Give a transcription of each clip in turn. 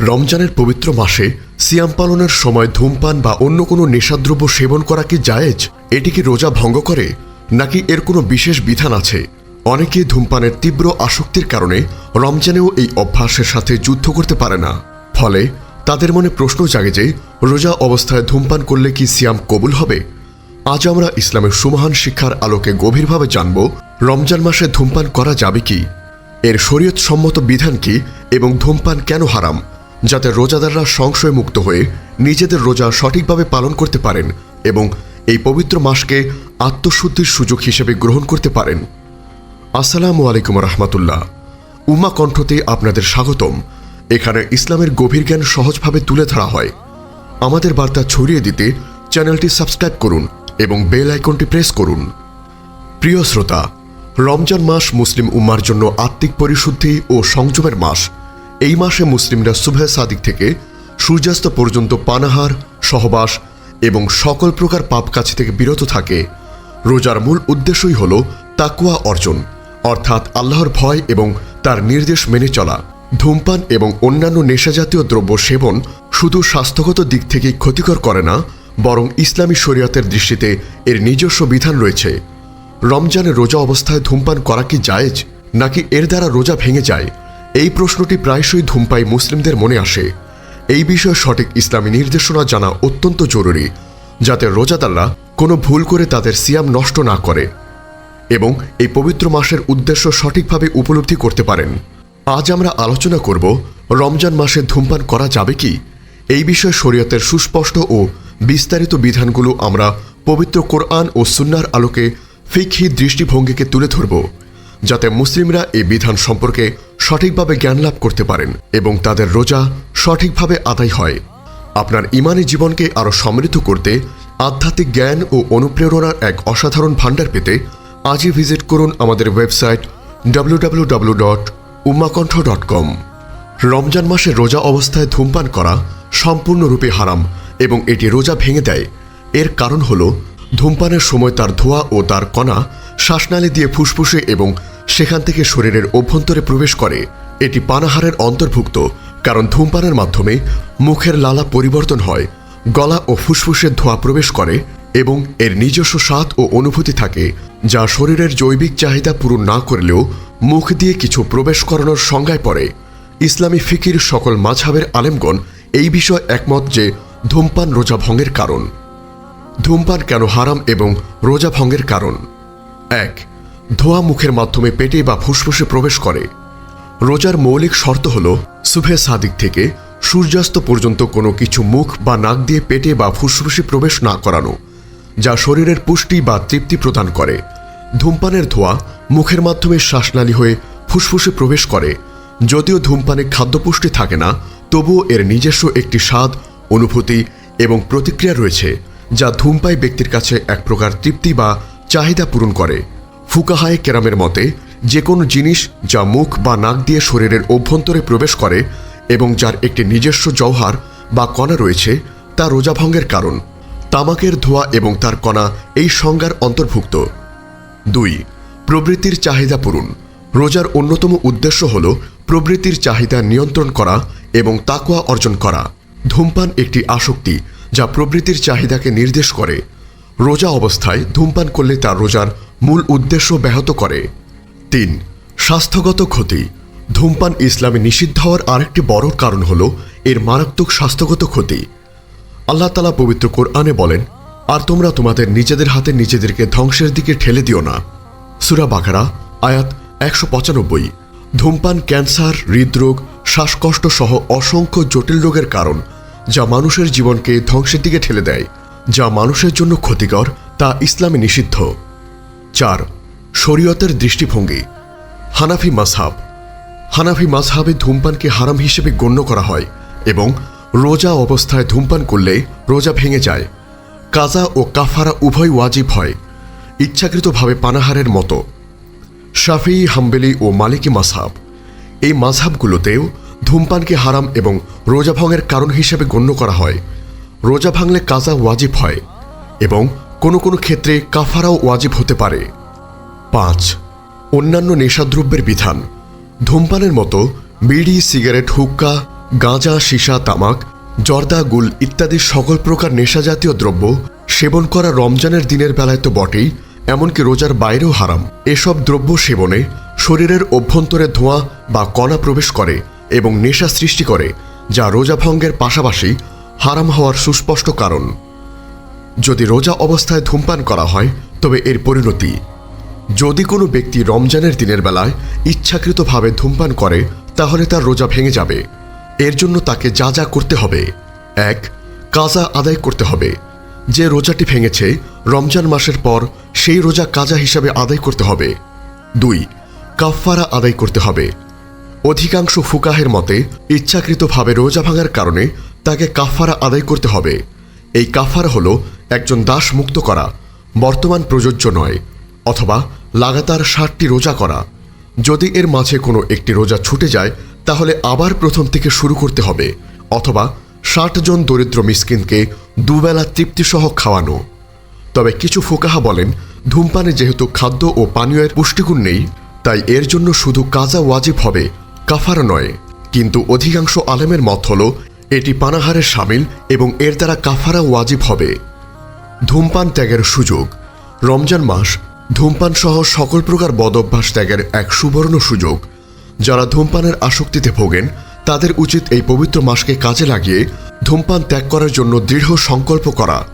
রমজানের পবিত্র মাসে সিয়াম পালনের সময় ধূমপান বা অন্য কোনো নেশাদ্রব্য সেবন করা কি জায়েজ? এটি কি রোজা ভঙ্গ করে? নাকি এর কোনো বিশেষ বিধান আছে? অনেকে ধূমপানের তীব্র আসক্তির কারণে রমজানেও এই অভ্যাসের সাথে যুদ্ধ করতে পারে না। ফলে তাদের মনে প্রশ্ন জাগে যে, রোজা অবস্থায় ধূমপান করলে কি সিয়াম কবুল হবে? আজ আমরা ইসলামের সুমহান শিক্ষার আলোকে গভীরভাবে জানব, রমজান মাসে ধূমপান করা যাবে কি? এর শরীয়ত সম্মত বিধান কি এবং ধূমপান কেন হারাম? যাতে রোজাদাররা সংশয় মুক্ত হয়ে নিজেদের রোজা সঠিকভাবে পালন করতে পারেন এবং এই পবিত্র মাসকে আত্মশুদ্ধির সুযোগ হিসেবে গ্রহণ করতে পারেন। আসসালামু আলাইকুম রহমতুল্লাহ। উমা কণ্ঠতে আপনাদের স্বাগতম। এখানে ইসলামের গভীর জ্ঞান সহজভাবে তুলে ধরা হয়। আমাদের বার্তা ছড়িয়ে দিতে চ্যানেলটি সাবস্ক্রাইব করুন এবং বেল আইকনটি প্রেস করুন। প্রিয় শ্রোতা, রমজান মাস মুসলিম উম্মার জন্য আত্মিক পরিশুদ্ধি ও সংযমের মাস। এই মাসে মুসলিমরা সুবহে সাদিক থেকে সূর্যাস্ত পর্যন্ত পানাহার, সহবাস এবং সকল প্রকার পাপ কাছে থেকে বিরত থাকে। রোজার মূল উদ্দেশ্যই হল তাকুয়া অর্জন, অর্থাৎ আল্লাহর ভয় এবং তার নির্দেশ মেনে চলা। ধূমপান এবং অন্যান্য নেশাজাতীয় দ্রব্য সেবন শুধু স্বাস্থ্যগত দিক থেকেই ক্ষতিকর করে না, বরং ইসলামী শরীয়তের দৃষ্টিতে এর নিজস্ব বিধান রয়েছে। রমজানে রোজা অবস্থায় ধূমপান করা কি জায়েজ, নাকি এর দ্বারা রোজা ভেঙে যায়? এই প্রশ্নটি প্রায়শই ধূমপাই মুসলিমদের মনে আসে। এই বিষয়ে সঠিক ইসলামী নির্দেশনা জানা অত্যন্ত জরুরি, যাতে রোজাদাররা কোনো ভুল করে তাদের সিয়াম নষ্ট না করে এবং এই পবিত্র মাসের উদ্দেশ্য সঠিকভাবে উপলব্ধি করতে পারেন। আজ আমরা আলোচনা করব, রমজান মাসে ধূমপান করা যাবে কি? এই বিষয়ে শরীয়তের সুস্পষ্ট ও বিস্তারিত বিধানগুলো আমরা পবিত্র কোরআন ও সুন্নার আলোকে ফিকহি দৃষ্টিভঙ্গিকে তুলে ধরব। যাতে মুসলিমরা এই বিধান সম্পর্কে সঠিকভাবে জ্ঞান লাভ করতে পারেন এবং তাদের রোজা সঠিকভাবে আদায় হয়। আপনার ইমানি জীবনকে আরও সমৃদ্ধ করতে আধ্যাত্মিক জ্ঞান ও অনুপ্রেরণার এক অসাধারণ ভাণ্ডার পেতে আজই ভিজিট করুন আমাদের website W dot dot com Ramzan মাসে রোজা অবস্থায় ধূমপান করা সম্পূর্ণরূপে হারাম এবং এটি রোজা ভেঙে দেয়। এর কারণ হল, ধূমপানের সময় তার ধোঁয়া ও তার কণা শ্বাসনালী দিয়ে ফুসফুসে এবং সেখান থেকে শরীরের অভ্যন্তরে প্রবেশ করে, এটি পানাহারের অন্তর্ভুক্ত, কারণ ধূমপানের মাধ্যমে মুখের লালা পরিবর্তন হয়, গলা ও ফুসফুসের ধোঁয়া প্রবেশ করে এবং এর নিজস্ব স্বাদ ও অনুভূতি থাকে, যা শরীরের জৈবিক চাহিদা পূরণ না করলেও মুখ দিয়ে কিছু প্রবেশ করানোর সংজ্ঞায় পড়ে। ইসলামী ফিকির সকল মাঝহাবের আলেমগণ এই বিষয়ে একমত যে ধূমপান রোজা ভঙ্গের কারণ। ধূমপান কেন হারাম এবং রোজা ভঙ্গের কারণ? এক ধোয়া মুখের মাধ্যমে পেটে বা ফুসফুসে প্রবেশ করে। রোজার মৌলিক শর্ত হল সুভে সাদিক থেকে সূর্যাস্ত পর্যন্ত কোনো কিছু মুখ বা নাক দিয়ে পেটে বা ফুসফুসে প্রবেশ না করানো, যা শরীরের পুষ্টি বা তৃপ্তি প্রদান করে। ধূমপানের ধোঁয়া মুখের মাধ্যমে শ্বাসনালী হয়ে ফুসফুসে প্রবেশ করে। যদিও ধূমপানে খাদ্যপুষ্টি থাকে না, তবুও এর নিজস্ব একটি স্বাদ, অনুভূতি এবং প্রতিক্রিয়া রয়েছে, যা ধূমপাই ব্যক্তির কাছে এক প্রকার তৃপ্তি বা চাহিদা পূরণ করে। ফুকাহায় কেরামের মতে যে কোনো জিনিস যা মুখ বা নাক দিয়ে শরীরের অভ্যন্তরে প্রবেশ করে এবং যার একটি নিজস্ব জওহার বা কণা রয়েছে, তা রোজাভঙ্গের কারণ। তামাকের ধোঁয়া এবং তার কণা এই সংজ্ঞার অন্তর্ভুক্ত। দুই, প্রবৃত্তির চাহিদা পূরণ। রোজার অন্যতম উদ্দেশ্য হল প্রবৃত্তির চাহিদা নিয়ন্ত্রণ করা এবং তাকোয়া অর্জন করা। ধূমপান একটি আসক্তি যা প্রবৃত্তির চাহিদাকে নির্দেশ করে। রোজা অবস্থায় ধূমপান করলে তার রোজার মূল উদ্দেশ্য ব্যাহত করে। তিন, স্বাস্থ্যগত ক্ষতি। ধূমপান ইসলামে নিষিদ্ধ হওয়ার আরেকটি বড় কারণ হল এর মারাত্মক স্বাস্থ্যগত ক্ষতি। আল্লাহ তালা পবিত্র কোরআনে বলেন, আর তোমরা তোমাদের নিজেদের হাতে নিজেদেরকে ধ্বংসের দিকে ঠেলে দিও না। সুরা বাঘারা আয়াত একশো পঁচানব্বই। ধূমপান, ক্যান্সার, হৃদরোগ, শ্বাসকষ্ট সহ অসংখ্য জটিল রোগের কারণ, যা মানুষের জীবনকে ধ্বংসের দিকে ঠেলে দেয়, যা মানুষের জন্য ক্ষতিকর, তা ইসলামে নিষিদ্ধ। চার, শরীয়তের দৃষ্টিভঙ্গি। হানাফি মাসহাব হানাফি মাসহাবে ধূমপানকে হারাম হিসেবে গণ্য করা হয় এবং রোজা অবস্থায় ধূমপান করলে রোজা ভেঙে যায়। কাজা ও কাফারা উভয় ওয়াজিব হয়, ইচ্ছাকৃতভাবে পানাহারের মতো। শাফি হাম্বেলি ও মালিকি মাসহাব এই মাসহাবগুলোতেও ধূমপানকে হারাম এবং রোজা ভঙ্গের কারণ হিসেবে গণ্য করা হয়। রোজা ভাঙলে কাজা ওয়াজিব হয় এবং কোনো কোনো ক্ষেত্রে কাফারাও ওয়াজিব হতে পারে। পাঁচ, অন্যান্য নেশাদ্রব্যের বিধান। ধূমপানের মতো বিড়ি, সিগারেট, হুক্কা, গাঁজা, সীসা, তামাক, জর্দা, গুল ইত্যাদি সকল প্রকার নেশাজাতীয় দ্রব্য সেবন করা রমজানের দিনের বেলায় তো বটেই, এমনকি রোজার বাইরেও হারাম। এসব দ্রব্য সেবনে শরীরের অভ্যন্তরে ধোঁয়া বা কণা প্রবেশ করে এবং নেশা সৃষ্টি করে, যা রোজা ভঙ্গের পাশাপাশি হারাম হওয়ার সুস্পষ্ট কারণ। যদি রোজা অবস্থায় ধূমপান করা হয়, তবে এর পরিণতি। যদি কোনো ব্যক্তি রমজানের দিনের বেলায় ইচ্ছাকৃতভাবে ধূমপান করে, তাহলে তার রোজা ভেঙে যাবে। এর জন্য তাকে যা যা করতে হবে। এক, কাজা আদায় করতে হবে। যে রোজাটি ভেঙেছে, রমজান মাসের পর সেই রোজা কাজা হিসাবে আদায় করতে হবে। দুই, কাফফারা আদায় করতে হবে। অধিকাংশ ফুকাহের মতে, ইচ্ছাকৃতভাবে রোজা ভাঙার কারণে তাকে কাফারা আদায় করতে হবে। এই কাফার হলো একজন দাস মুক্ত করা, বর্তমান প্রযোজ্য নয়, অথবা লাগাতার ষাটটি রোজা করা। যদি এর মাঝে কোনো একটি রোজা ছুটে যায়, তাহলে আবার প্রথম থেকে শুরু করতে হবে, অথবা ষাট জন দরিদ্র মিসকিনকে দুবেলা তৃপ্তিসহ খাওয়ানো। তবে কিছু ফোকাহা বলেন, ধূমপানে যেহেতু খাদ্য ও পানীয়ের পুষ্টিগুণ নেই, তাই এর জন্য শুধু কাজা ওয়াজিব হবে, কাফার নয়। কিন্তু অধিকাংশ আলেমের মত হল এটি পানাহারের সামিল এবং এর দ্বারা কাফারা ওয়াজিব হবে। ধূমপান ত্যাগের সুযোগ। রমজান মাস ধূমপান সহ সকল প্রকার বদভ্যাস ত্যাগের এক সুবর্ণ সুযোগ। যারা ধূমপানের আসক্তিতে ভোগেন, তাদের উচিত এই পবিত্র মাসকে কাজে লাগিয়ে ধূমপান ত্যাগ করার জন্য দৃঢ় সংকল্প করা।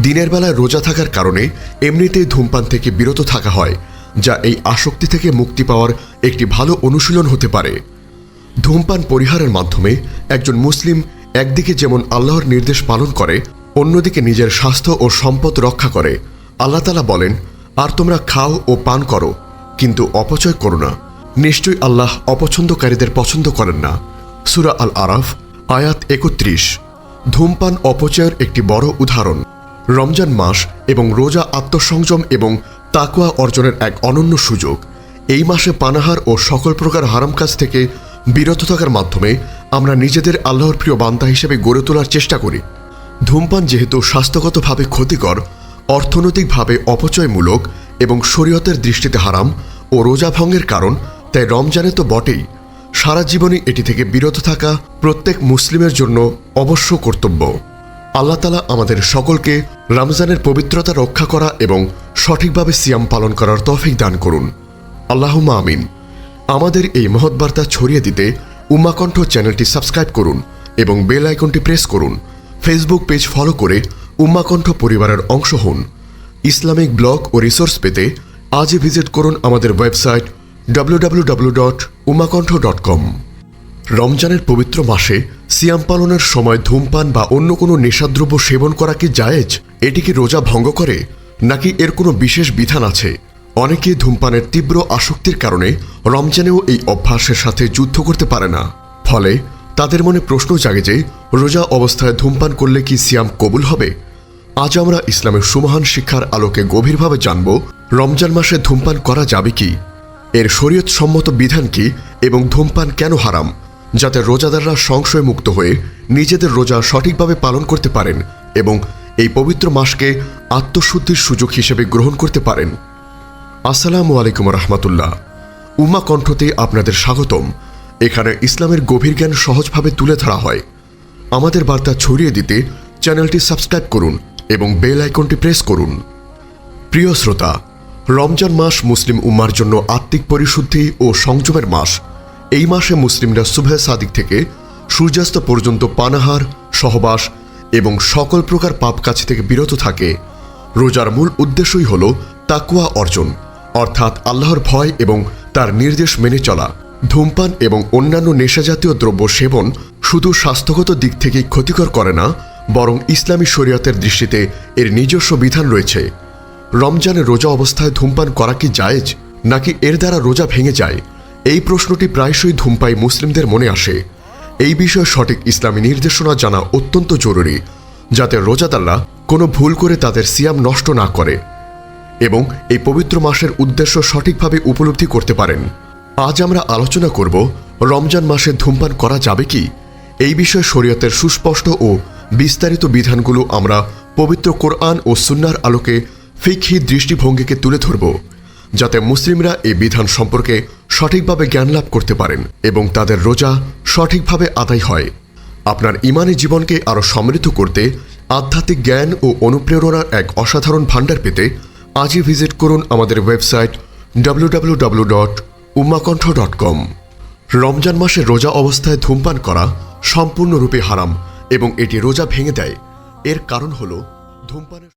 দিনের বেলায় রোজা থাকার কারণে এমনিতেই ধূমপান থেকে বিরত থাকা হয়, যা এই আসক্তি থেকে মুক্তি পাওয়ার একটি ভালো অনুশীলন হতে পারে। ধূমপান পরিহারের মাধ্যমে একজন মুসলিম একদিকে যেমন আল্লাহর নির্দেশ পালন করে, অন্যদিকে নিজের স্বাস্থ্য ও সম্পদ রক্ষা করে। আল্লাহ তালা বলেন, আর তোমরা খাও ও পান করো, কিন্তু অপচয় করো না। নিশ্চয়ই আল্লাহ অপছন্দকারীদের পছন্দ করেন না। সুরা আল আরাফ আয়াত একত্রিশ। ধূমপান অপচয়ের একটি বড় উদাহরণ। রমজান মাস এবং রোজা আত্মসংযম এবং তাকুয়া অর্জনের এক অনন্য সুযোগ। এই মাসে পানাহার ও সকল প্রকার হারাম কাজ থেকে বিরত থাকার মাধ্যমে আমরা নিজেদের আল্লাহর প্রিয় বান্তা হিসেবে গড়ে তোলার চেষ্টা করি। ধূমপান যেহেতু স্বাস্থ্যগতভাবে ক্ষতিকর, অর্থনৈতিকভাবে অপচয়মূলক এবং শরীয়তের দৃষ্টিতে হারাম ও রোজা ভঙ্গের কারণ, তাই রমজানে তো বটেই। সারা জীবনে এটি থেকে বিরত থাকা প্রত্যেক মুসলিমের জন্য অবশ্য কর্তব্য। আল্লাহ তালা আমাদের সকলকে রমজানের পবিত্রতা রক্ষা করা এবং সঠিকভাবে সিয়াম পালন করার তৌফিক দান করুন। আল্লাহুম্মা আমিন। আমাদের এই মহৎ বার্তা ছড়িয়ে দিতে উমাকণ্ঠ চ্যানেলটি সাবস্ক্রাইব করুন এবং বেল আইকনটি প্রেস করুন। ফেসবুক পেজ ফলো করে উম্মাকণ্ঠ পরিবারের অংশ হন। ইসলামিক ব্লগ ও রিসোর্স পেতে আজই ভিজিট করুন আমাদের ওয়েবসাইট www.umakontho.com রমজানের পবিত্র মাসে সিয়াম পালনের সময় ধূমপান বা অন্য কোনো নেশাদ্রব্য সেবন করা কি জায়েজ? এটি কি রোজা ভঙ্গ করে? নাকি এর কোনো বিশেষ বিধান আছে? অনেকে ধূমপানের তীব্র আসক্তির কারণে রমজানেও এই অভ্যাসের সাথে যুদ্ধ করতে পারে না। ফলে তাদের মনে প্রশ্ন জাগে যে, রোজা অবস্থায় ধূমপান করলে কি সিয়াম কবুল হবে? আজ আমরা ইসলামের সুমহান শিক্ষার আলোকে গভীরভাবে জানব, রমজান মাসে ধূমপান করা যাবে কি? এর শরীয়ত সম্মত বিধান কি এবং ধূমপান কেন হারাম, যাতে রোজাদাররা সংশয় মুক্ত হয়ে নিজেদের রোজা সঠিকভাবে পালন করতে পারেন এবং এই পবিত্র মাসকে আত্মশুদ্ধির সুযোগ হিসেবে গ্রহণ করতে পারেন। আসসালামু আলাইকুম রহমতুল্লাহ। উমা কণ্ঠতে আপনাদের স্বাগতম। এখানে ইসলামের গভীর জ্ঞান সহজভাবে তুলে ধরা হয়। আমাদের বার্তা ছড়িয়ে দিতে চ্যানেলটি সাবস্ক্রাইব করুন এবং বেল আইকনটি প্রেস করুন। প্রিয় শ্রোতা, রমজান মাস মুসলিম উম্মার জন্য আত্মিক পরিশুদ্ধি ও সংযমের মাস। এই মাসে মুসলিমরা সুভে সাদিক থেকে সূর্যাস্ত পর্যন্ত পানাহার, সহবাস এবং সকল প্রকার পাপ কাছ থেকে বিরত থাকে। রোজার মূল উদ্দেশ্যই হল তাকুয়া অর্জন। অর্থাৎ আল্লাহর ভয় এবং তার নির্দেশ মেনে চলা, ধূমপান এবং অন্যান্য নেশাজাতীয় দ্রব্য সেবন শুধু স্বাস্থ্যগত দিক থেকেই ক্ষতিকর করে না, বরং ইসলামী শরীয়তের দৃষ্টিতে এর নিজস্ব বিধান রয়েছে। রমজানে রোজা অবস্থায় ধূমপান করা কি জায়েজ, নাকি এর দ্বারা রোজা ভেঙে যায়? এই প্রশ্নটি প্রায়শই ধূমপাই মুসলিমদের মনে আসে। এই বিষয়ে সঠিক ইসলামী নির্দেশনা জানা অত্যন্ত জরুরি, যাতে রোজাদাররা কোনো ভুল করে তাদের সিয়াম নষ্ট না করে। এবং এই পবিত্র মাসের উদ্দেশ্য সঠিকভাবে উপলব্ধি করতে পারেন। আজ আমরা আলোচনা করব, রমজান মাসে ধূমপান করা যাবে কি? এই বিষয়ে শরীয়তের সুস্পষ্ট ও বিস্তারিত বিধানগুলো আমরা পবিত্র কোরআন ও সুন্নার আলোকে ফিকহি দৃষ্টিভঙ্গিকে তুলে ধরব, যাতে মুসলিমরা এই বিধান সম্পর্কে সঠিকভাবে জ্ঞান লাভ করতে পারেন এবং তাদের রোজা সঠিকভাবে আদায় হয়। আপনার ইমানি জীবনকে আরও সমৃদ্ধ করতে আধ্যাত্মিক জ্ঞান ও অনুপ্রেরণার এক অসাধারণ ভাণ্ডার পেতে আজই ভিজিট করুন আমাদের ওয়েবসাইট ডাব্লিউডাব্লিউডাব্লিউ ডট উম্মাকণ্ঠ ডট কম রমজান মাসে রোজা অবস্থায় ধূমপান করা সম্পূর্ণরূপে হারাম এবং এটি রোজা ভেঙে দেয়। এর কারণ হল ধূমপানের